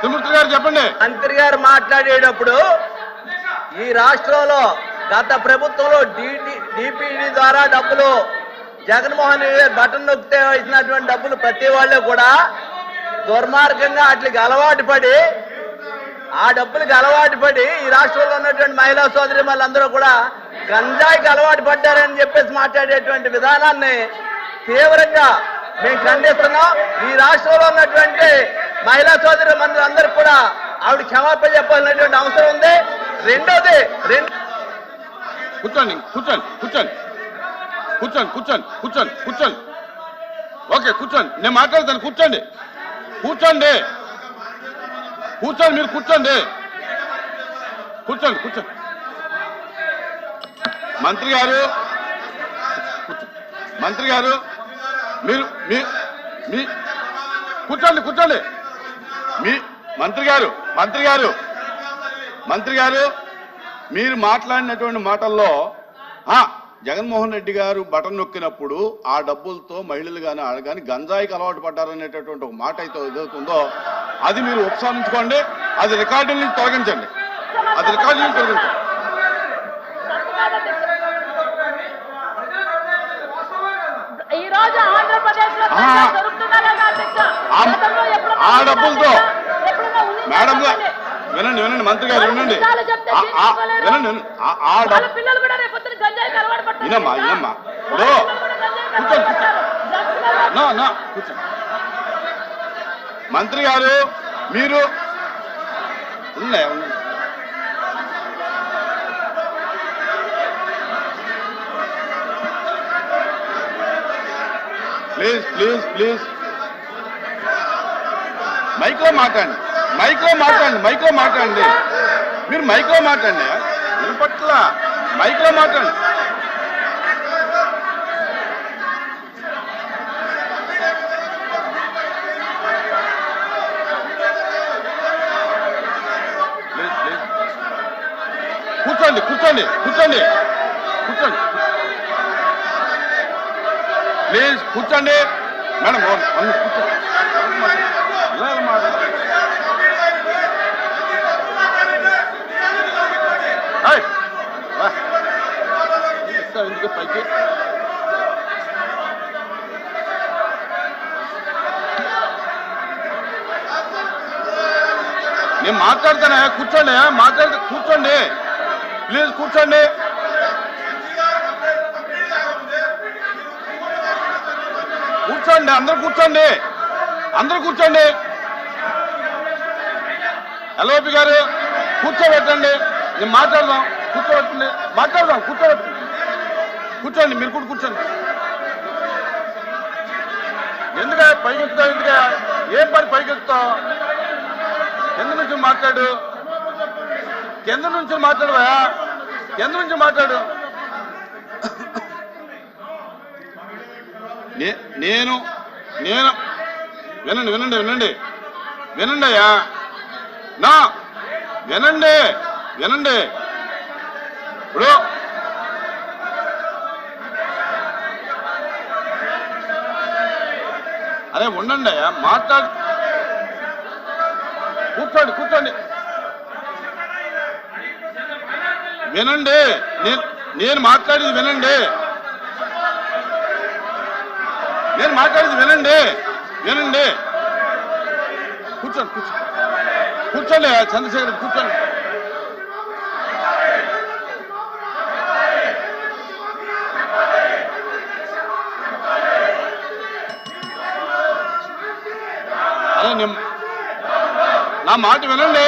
త్రిమూర్తి గారు చెప్పండి. మంత్రి గారు మాట్లాడేటప్పుడు ఈ రాష్ట్రంలో గత ప్రభుత్వంలో డిపిడి ద్వారా డబ్బులు జగన్మోహన్ రెడ్డి బటన్ నొక్కితే ఇచ్చినటువంటి డబ్బులు ప్రతి వాళ్ళు కూడా దుర్మార్గంగా వాటికి అలవాటు పడి ఆ డబ్బులకు అలవాటు పడి ఈ రాష్ట్రంలో ఉన్నటువంటి మహిళా సోదరి వాళ్ళందరూ కూడా గంజాయికి అలవాటు పడ్డారని చెప్పేసి మాట్లాడేటువంటి విధానాన్ని తీవ్రంగా మేము ఖండిస్తున్నాం. ఈ రాష్ట్రంలో ఉన్నటువంటి మహిళా సోదరి అందరు కూడా ఆవిడ క్షమాపణ చెప్పాలనేటువంటి అవసరం ఉంది. రెండోది రెండు కూర్చోండి కూర్చోండి కూర్చోండి. కూర్చోండి కూర్చోండి కూర్చోండి కూర్చోండి. ఓకే కూర్చోండి. నేను మాట్లాడతాను కూర్చోండి. కూర్చోండి. కూర్చోండి మీరు కూర్చోండి. కూర్చోండి కూర్చోండి. మంత్రి గారు మంత్రి గారు మీరు మీ మీ కూర్చోండి కూర్చోండి. మీ మంత్రి గారు మంత్రి గారు మంత్రి గారు మీరు మాట్లాడినటువంటి మాటల్లో జగన్మోహన్ రెడ్డి గారు బటన్ నొక్కినప్పుడు ఆ డబ్బులతో మహిళలు కానీ ఆడ కానీ గంజాయికి అలవాటు పడ్డారనేటటువంటి ఒక మాట అయితే ఏదవుతుందో అది మీరు ఉపసంహరించుకోండి అది రికార్డుల నుంచి తొలగించండి. అది రికార్డుల నుంచి తొలగించండి. ఈ రోజు ఆంధ్రప్రదేశ్ ఆ డబ్బులతో. మేడం. వినండి వినండి మంత్రి గారు వినండి. వినండి. ఆ- డబ్బు నా కూర్చో మంత్రి గారు మీరు ఉన్నాయి ప్లీజ్ ప్లీజ్ ప్లీజ్ మైక్లో మాట్లాడండి. మైక్లో మాట్లాడండి మైక్లో మాట్లాడండి. మీరు మైక్లో మాట్లాడండి వినపట్ల మైక్లో మాట్లాడండి. కూర్చోండి కూర్చోండి కూర్చోండి. కూర్చోండి. ప్లీజ్ కూర్చోండి. మేడం కూర్చోండి ఎందుకు పైకి నేను మాట్లాడతానే? కూర్చోండి మాట్లాడితే కూర్చోండి. ప్లీజ్ కూర్చోండి. కూర్చోండి అందరూ కూర్చోండి. అందరూ కూర్చోండి. ఎల్ఓపి గారు కూర్చోబెట్టండి. నేను మాట్లాడదాం. కూర్చోబెట్టండి. మాట్లాడదాం కూర్చోబెట్టండి. కూర్చోండి మీరు కూడా కూర్చోండి. ఎందుక పైకెత్తుతావు ఎందుక? ఏం పని పైకెత్తుతావు? ఎందు నుంచి మాట్లాడు. ఎందు నుంచి మాట్లాడవా ఎందు నుంచి మాట్లాడు. నే- నేను నేను వినండి వినండి వినండి. వినండి అయ్యా. నా వినండి వినండి. ఇప్పుడు అరే ఉండండి మాట్లాడు కూర్చోండి కూర్చోండి. వినండి నేను నేను మాట్లాడేది వినండి. నేను మాట్లాడేది వినండి వినండి. కూర్చోండి కూర్చోండి. కూర్చోండి చంద్రశేఖర్ కూర్చోండి. నా మాట వినండి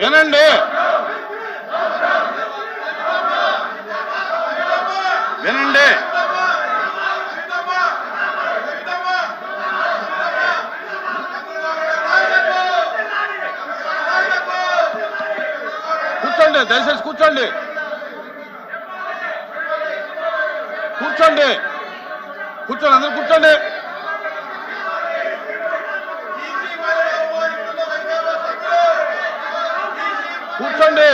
వినండి. వినండి. కూర్చోండి దయచేసి కూర్చోండి. కూర్చోండి. కూర్చోండి అందరూ కూర్చోండి. కూర్చోండి.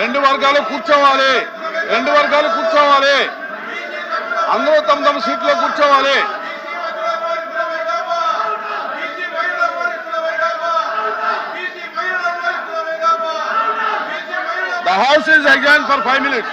రెండు వర్గాలు కూర్చోవాలి. రెండు వర్గాలు కూర్చోవాలి. అందరూ తమ తమ సీట్లో కూర్చోవాలి. The House is adjourned for five minutes.